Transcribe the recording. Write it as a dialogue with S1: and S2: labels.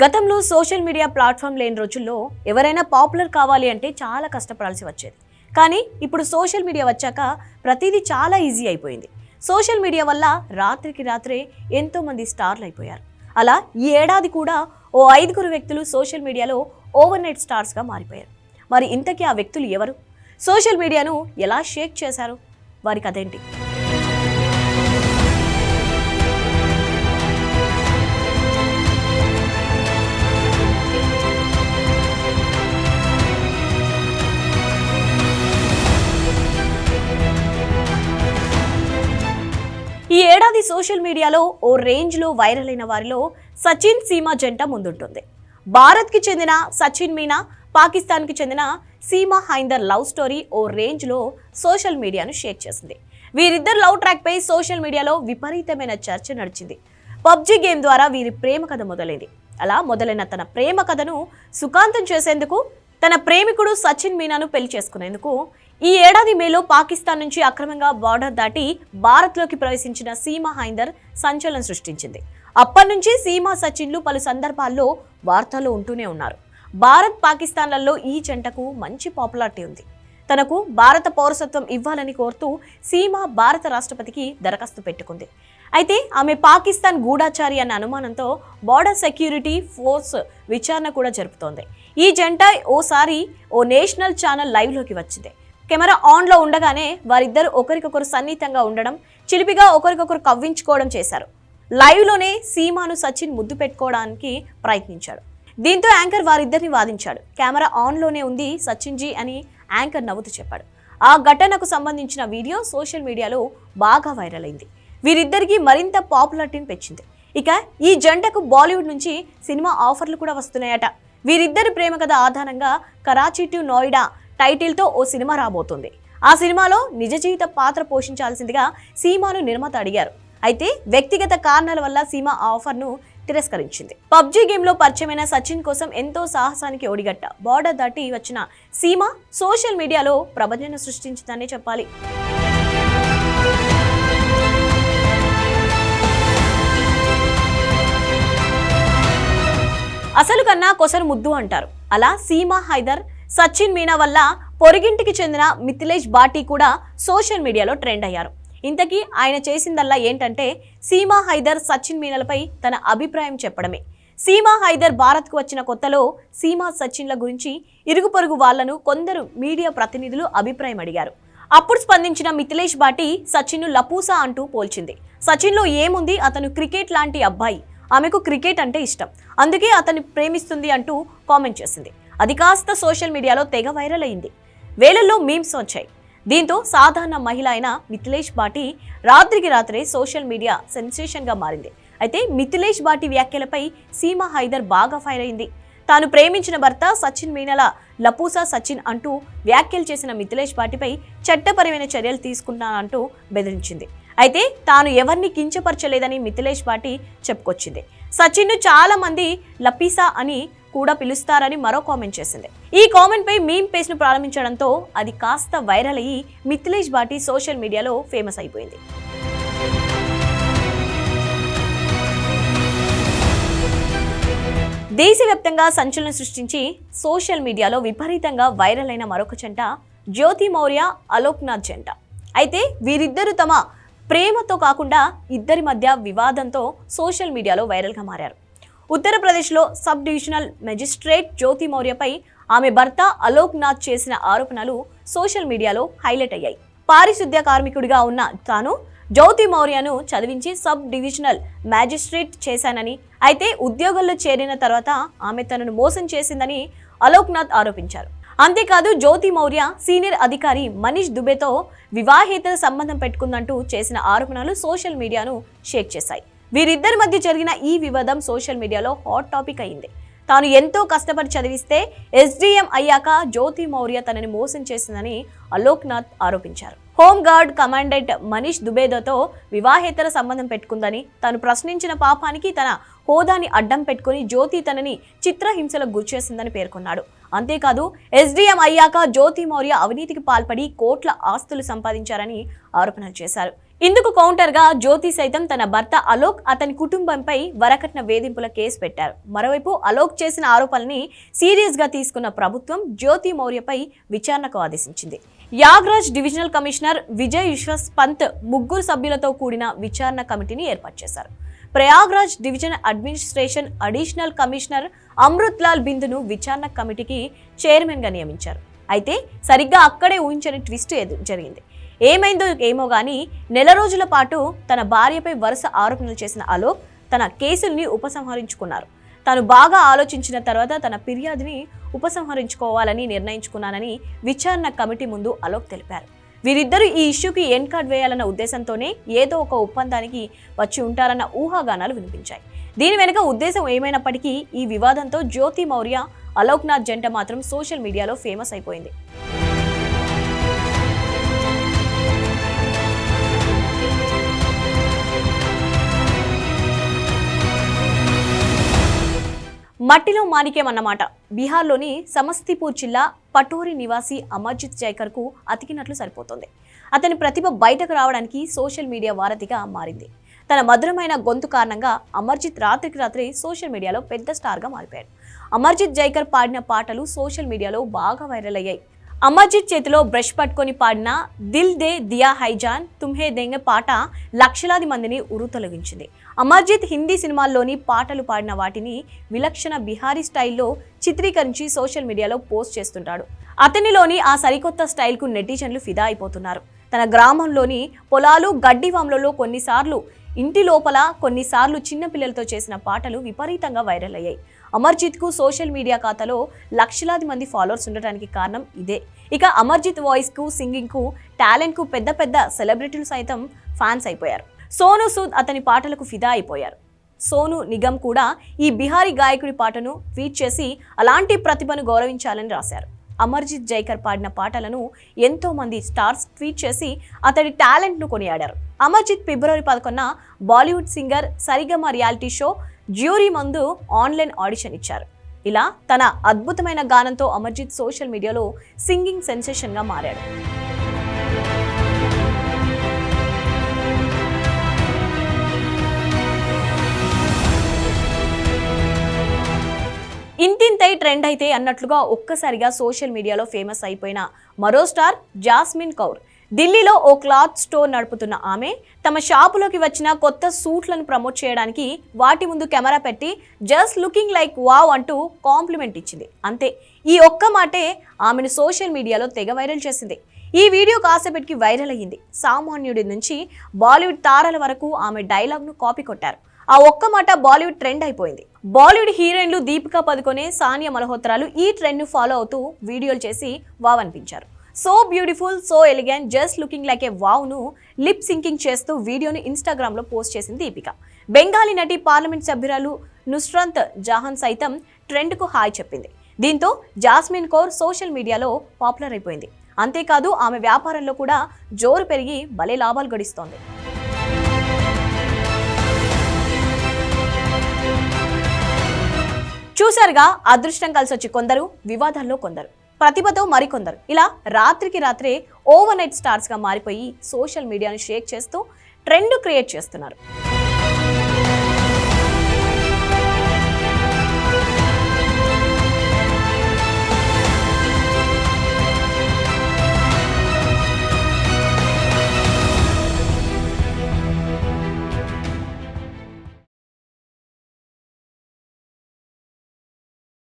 S1: గతంలో social media platform లేని రోజుల్లో ఎవరైనా పాపులర్ కావాలి అంటే చాలా కష్టపడాల్సి వచ్చేది. కానీ ఇప్పుడు సోషల్ మీడియా వచ్చాక ప్రతిదీ చాలా ఈజీ అయిపోయింది. సోషల్ మీడియా వల్ల రాత్రికి రాత్రే ఎంతోమంది స్టార్లు అయిపోయారు. అలా ఈ ఏడాది కూడా ఓ ఐదుగురు వ్యక్తులు సోషల్ మీడియాలో ఓవర్ నైట్ స్టార్స్గా మారిపోయారు. మరి ఇంతకీ ఆ వ్యక్తులు ఎవరు? సోషల్ మీడియాను ఎలా షేక్ చేశారు? వారికి అదేంటి సోషల్ మీడియాలో ఓ రేంజ్లో వైరల్ అయిన వారిలో సచిన్ సీమా జంట ముందుంటుంది. భారత్కి చెందిన సచిన్ మీనా పాకిస్తాన్కి చెందిన సీమా హైందర్ లవ్ స్టోరీ ఓ రేంజ్లో సోషల్ మీడియాను షేక్ చేసింది. వీరిద్దరు లవ్ ట్రాక్పై సోషల్ మీడియాలో విపరీతమైన చర్చ నడిచింది. పబ్జి గేమ్ ద్వారా వీరి ప్రేమ కథ మొదలైంది. అలా మొదలైన తన ప్రేమ కథను సుఖాంతం చేసేందుకు తన ప్రేమికుడు సచిన్ మీనాను పెళ్ళి చేసుకునేందుకు ఈ ఏడాది మేలో పాకిస్తాన్ నుంచి అక్రమంగా బార్డర్ దాటి భారత్లోకి ప్రవేశించిన సీమా హైందర్ సంచలనం సృష్టించింది. అప్పటి నుంచి సీమా సచిన్లు పలు సందర్భాల్లో వార్తల్లో ఉంటూనే ఉన్నారు. భారత్ పాకిస్తాన్లలో ఈ జంటకు మంచి పాపులారిటీ ఉంది. తనకు భారత పౌరసత్వం ఇవ్వాలని కోరుతూ సీమా భారత రాష్ట్రపతికి దరఖాస్తు పెట్టుకుంది. అయితే ఆమె పాకిస్తాన్ గూఢాచారి అన్న అనుమానంతో బార్డర్ సెక్యూరిటీ ఫోర్స్ విచారణ కూడా జరుపుతోంది. ఈ జంట ఓసారి ఓ నేషనల్ ఛానల్ లైవ్లోకి వచ్చింది. కెమెరా ఆన్లో ఉండగానే వారిద్దరు ఒకరికొకరు సన్నిహితంగా ఉండడం చిలిపిగా ఒకరికొకరు కవ్వించుకోవడం చేశారు. లైవ్లోనే సీమాను సచిన్ ముద్దు పెట్టుకోవడానికి ప్రయత్నించాడు. దీంతో యాంకర్ వారిద్దరిని వాదించాడు. కెమెరా ఆన్లోనే ఉంది సచిన్ జీ అని యాంకర్ నవ్వుతూ చెప్పాడు. ఆ ఘటనకు సంబంధించిన వీడియో సోషల్ మీడియాలో బాగా వైరల్ అయింది. వీరిద్దరికీ మరింత పాపులారిటీని పెంచింది. ఇక ఈ జంటకు బాలీవుడ్ నుంచి సినిమా ఆఫర్లు కూడా వస్తున్నాయట. వీరిద్దరి ప్రేమ కథ ఆధారంగా కరాచీ టు నోయిడా టైటిల్తో ఓ సినిమా రాబోతుంది. ఆ సినిమాలో నిజ జీవిత పాత్ర పోషించాల్సిందిగా సీమాను నిర్మాత అడిగారు. అయితే వ్యక్తిగత కారణాల వల్ల సీమ ఆ ఆఫర్ను తిరస్కరించింది. పబ్జి గేమ్లో పరిచయమైన సచిన్ కోసం ఎంతో సాహసానికి ఒడిగట్ట. బార్డర్ దాటి వచ్చిన సీమ సోషల్ మీడియాలో ప్రబంధన సృష్టించిందనే చెప్పాలి. అసలు కన్నా కొసరు ముద్దు అంటారు. అలా సీమా హైదర్ సచిన్ మీనా వల్ల పొరిగింటికి చెందిన మిథిలేష్ బాటీ కూడా సోషల్ మీడియాలో ట్రెండ్ అయ్యారు. ఇంతకీ ఆయన చేసిందల్లా ఏంటంటే సీమా హైదర్ సచిన్ మీనలపై తన అభిప్రాయం చెప్పడమే. సీమా హైదర్ భారత్కు వచ్చిన కొత్తలో సీమా సచిన్ల గురించి ఇరుగు పొరుగు వాళ్ళను కొందరు మీడియా ప్రతినిధులు అభిప్రాయం అడిగారు. అప్పుడు స్పందించిన మిథిలేష్ బాటి సచిన్ను లపూసా అంటూ పోల్చింది. సచిన్లో ఏముంది? అతను క్రికెట్ లాంటి అబ్బాయి. ఆమెకు క్రికెట్ అంటే ఇష్టం. అందుకే అతన్ని ప్రేమిస్తుంది అంటూ కామెంట్ చేసింది. అది కాస్త సోషల్ మీడియాలో తెగ వైరల్ అయింది. వేలల్లో మీమ్స్ వచ్చాయి. దీంతో సాధారణ మహిళ అయిన మిథిలేష్ బాటి రాత్రికి రాత్రే సోషల్ మీడియా సెన్సేషన్గా మారింది. అయితే మిథిలేష్ బాటి వ్యాఖ్యలపై సీమా హైదర్ బాగా ఫైర్ అయింది. తాను ప్రేమించిన భర్త సచిన్ మీనల లపూసా సచిన్ అంటూ వ్యాఖ్యలు చేసిన మిథిలేష్ బాటిపై చట్టపరమైన చర్యలు తీసుకున్నానంటూ బెదిరించింది. అయితే తాను ఎవరిని కించపరచలేదని మిథిలేష్ బాటి చెప్పుకొచ్చింది. సచిన్ను చాలామంది లపీసా అని కూడా పిలుస్తారని మరో కామెంట్ చేసింది. ఈ కామెంట్ పై మీమ్ పేజ్ను ప్రారంభించడంతో అది కాస్త వైరల్ అయ్యి మిథిలేష్ భాటి సోషల్ మీడియాలో ఫేమస్ అయిపోయింది. దేశవ్యాప్తంగా సంచలనం సృష్టించి సోషల్ మీడియాలో విపరీతంగా వైరల్ అయిన మరొక జంట జ్యోతి మౌర్య అలోక్నాథ్ జంట. అయితే వీరిద్దరూ తమ ప్రేమతో కాకుండా ఇద్దరి మధ్య వివాదంతో సోషల్ మీడియాలో వైరల్గా మారారు. ఉత్తరప్రదేశ్లో సబ్ డివిజనల్ మెజిస్ట్రేట్ జ్యోతి మౌర్యపై ఆమె భర్త అలోక్ నాథ్ చేసిన ఆరోపణలు సోషల్ మీడియాలో హైలైట్ అయ్యాయి. పారిశుద్ధ్య కార్మికుడిగా ఉన్న తాను జ్యోతి మౌర్యను చదివించి సబ్ డివిజనల్ మ్యాజిస్ట్రేట్ చేశానని అయితే ఉద్యోగంలో చేరిన తర్వాత ఆమె తనను మోసం చేసిందని అలోక్ నాథ్ ఆరోపించారు. అంతేకాదు జ్యోతి మౌర్య సీనియర్ అధికారి మనీష్ దుబేతో వివాహేతర సంబంధం పెట్టుకుందంటూ చేసిన ఆరోపణలు సోషల్ మీడియాను షేక్ చేశాయి. వీరిద్దరి మధ్య జరిగిన ఈ వివాదం సోషల్ మీడియాలో హాట్ టాపిక్ అయింది. తాను ఎంతో కష్టపడి చదివిస్తే ఎస్డీఎం అయ్యాక జ్యోతి మౌర్య తనని మోసం చేసిందని అలోక్ నాథ్ ఆరోపించారు. హోమ్ గార్డ్ కమాండెంట్ మనీష్ దుబేదతో వివాహేతర సంబంధం పెట్టుకుందని తాను ప్రశ్నించిన పాపానికి తన హోదాని అడ్డం పెట్టుకుని జ్యోతి తనని చిత్రహింసలకు గురిచేసిందని పేర్కొన్నాడు. అంతేకాదు ఎస్డీఎం అయ్యాక జ్యోతి మౌర్య అవినీతికి పాల్పడి కోట్ల ఆస్తులు సంపాదించారని ఆరోపణలు చేశారు. ఇందుకు కౌంటర్గా జ్యోతి సైతం తన భర్త అలోక్ అతని కుటుంబంపై వరకట్న వేధింపుల కేసు పెట్టారు. మరోవైపు అలోక్ చేసిన ఆరోపణల్ని సీరియస్గా తీసుకున్న ప్రభుత్వం జ్యోతి మౌర్యపై విచారణకు ఆదేశించింది. యాగ్రాజ్ డివిజనల్ కమిషనర్ విజయ్ విశ్వస్ పంత్ ముగ్గురు సభ్యులతో కూడిన విచారణ కమిటీని ఏర్పాటు చేశారు. Prayagraj division administration additional commissioner Amrit Lal బిందును విచారణ కమిటీకి చైర్మన్గా నియమించారు. అయితే సరిగ్గా అక్కడే ఊహించని ట్విస్ట్ జరిగింది. ఏమైందో ఏమో గానీ నెల రోజుల పాటు తన భార్యపై వరుస ఆరోపణలు చేసిన అలోక్ తన కేసుల్ని ఉపసంహరించుకున్నారు. తాను బాగా ఆలోచించిన తర్వాత తన ఫిర్యాదుని ఉపసంహరించుకోవాలని నిర్ణయించుకున్నానని విచారణ కమిటీ ముందు అలోక్ తెలిపారు. వీరిద్దరూ ఈ ఇష్యూకి ఎన్ కార్డ్ వేయాలన్న ఉద్దేశంతోనే ఏదో ఒక ఒప్పందానికి వచ్చి ఉంటారన్న ఊహాగానాలు వినిపించాయి. దీని వెనుక ఉద్దేశం ఏమైనప్పటికీ ఈ వివాదంతో జ్యోతి మౌర్య అలోక్నాథ్ జంట మాత్రం సోషల్ మీడియాలో ఫేమస్ అయిపోయింది. మట్టిలో మాణిక్యం అన్నమాట బీహార్లోని సమస్తీపూర్ జిల్లా పటోరి నివాసి అమర్జిత్ జైకర్కు అతికినట్లు సరిపోతుంది. అతని ప్రతిభ బయటకు రావడానికి సోషల్ మీడియా వారధిగా మారింది. తన మధురమైన గొంతు కారణంగా అమర్జిత్ రాత్రికి రాత్రి సోషల్ మీడియాలో పెద్ద స్టార్గా మారిపోయాడు. అమర్జిత్ జైకర్ పాడిన పాటలు సోషల్ మీడియాలో బాగా వైరల్ అయ్యాయి. అమర్జిత్ చేతిలో బ్రష్ పట్టుకొని పాడిన దిల్ దే దియా హైజాన్ తుమ్హే దెంగ పాట లక్షలాది మందిని ఉరు తొలగించింది అమర్జిత్ హిందీ సినిమాల్లోని పాటలు పాడిన వాటిని విలక్షణ బిహారీ స్టైల్లో చిత్రీకరించి సోషల్ మీడియాలో పోస్ట్ చేస్తుంటాడు. అతనిలోని ఆ సరికొత్త స్టైల్కు నెటిజన్లు ఫిదా అయిపోతున్నారు. తన గ్రామంలోని పొలాలు గడ్డి గడ్డివాములలో కొన్నిసార్లు ఇంటి లోపల కొన్నిసార్లు చిన్నపిల్లలతో చేసిన పాటలు విపరీతంగా వైరల్ అయ్యాయి. అమర్జిత్కు సోషల్ మీడియా ఖాతాలో లక్షలాది మంది ఫాలోవర్స్ ఉండటానికి కారణం ఇదే. ఇక అమర్జిత్ వాయిస్కు సింగింగ్కు టాలెంట్కు పెద్ద పెద్ద సెలబ్రిటీలు సైతం ఫ్యాన్స్ అయిపోయారు. సోను సూద్ అతని పాటలకు ఫిదా అయిపోయారు. సోను నిగమ్ కూడా ఈ బిహారీ గాయకుడి పాటను ట్వీట్ చేసి అలాంటి ప్రతిభను గౌరవించాలని రాశారు. అమర్జిత్ జైకర్ పాడిన పాటలను ఎంతో మంది స్టార్స్ ట్వీట్ చేసి అతడి టాలెంట్ను కొనియాడారు. అమర్జిత్ ఫిబ్రవరి పదకొన్న Bollywood singer Saregama reality show jury మందు ఆన్లైన్ ఆడిషన్ ఇచ్చారు. ఇలా తన అద్భుతమైన గానంతో అమర్జిత్ సోషల్ మీడియాలో సింగింగ్ సెన్సేషన్గా మారాడు. ఇంతింతై ట్రెండ్ అయితే అన్నట్లుగా ఒక్కసారిగా సోషల్ మీడియాలో ఫేమస్ అయిపోయిన మరో స్టార్ జాస్మిన్ కౌర్ ఢిల్లీలో ఓ క్లాత్ స్టోర్ నడుపుతున్న ఆమె తమ షాపులోకి వచ్చిన కొత్త సూట్లను ప్రమోట్ చేయడానికి వాటి ముందు కెమెరా పెట్టి జస్ట్ లుకింగ్ లైక్ వావ్ అంటూ కాంప్లిమెంట్ ఇచ్చింది. అంతే ఈ ఒక్క మాటే ఆమెను సోషల్ మీడియాలో తెగ వైరల్ చేసింది. ఈ వీడియో కాసేపటికి వైరల్ అయ్యింది. సామాన్యుడి నుంచి బాలీవుడ్ తారల వరకు ఆమె డైలాగ్ను కాపీ కొట్టారు. ఆ ఒక్క మాట బాలీవుడ్ ట్రెండ్ అయిపోయింది. బాలీవుడ్ హీరోయిన్లు దీపికా పదుకొనే సానియా మల్హోత్రాలు ఈ ట్రెండ్ను ఫాలో అవుతూ వీడియోలు చేసి వావ్ అనిపించారు. So beautiful so elegant just looking like a వావ్ను lip syncing చేస్తూ వీడియోని ఇన్స్టాగ్రామ్లో పోస్ట్ చేసింది దీపిక. బెంగాలీ నటి పార్లమెంట్ సభ్యురాలు నుస్రంత్ జహాన్ సైతం ట్రెండ్కు హాయ్ చెప్పింది. దీంతో జాస్మిన్ కౌర్ సోషల్ మీడియాలో పాపులర్ అయిపోయింది. అంతేకాదు ఆమె వ్యాపారంలో కూడా జోరు పెరిగి భలే లాభాలు గడిస్తోంది. చూశారుగా అదృష్టం కలిసి వచ్చి కొందరు వివాదాల్లో కొందరు. ప్రతిభతో మరికొందరు. ఇలా రాత్రికి రాత్రే ఓవర్ నైట్ స్టార్స్గా మారిపోయి సోషల్ మీడియాను షేక్ చేస్తూ ట్రెండ్ క్రియేట్ చేస్తున్నారు.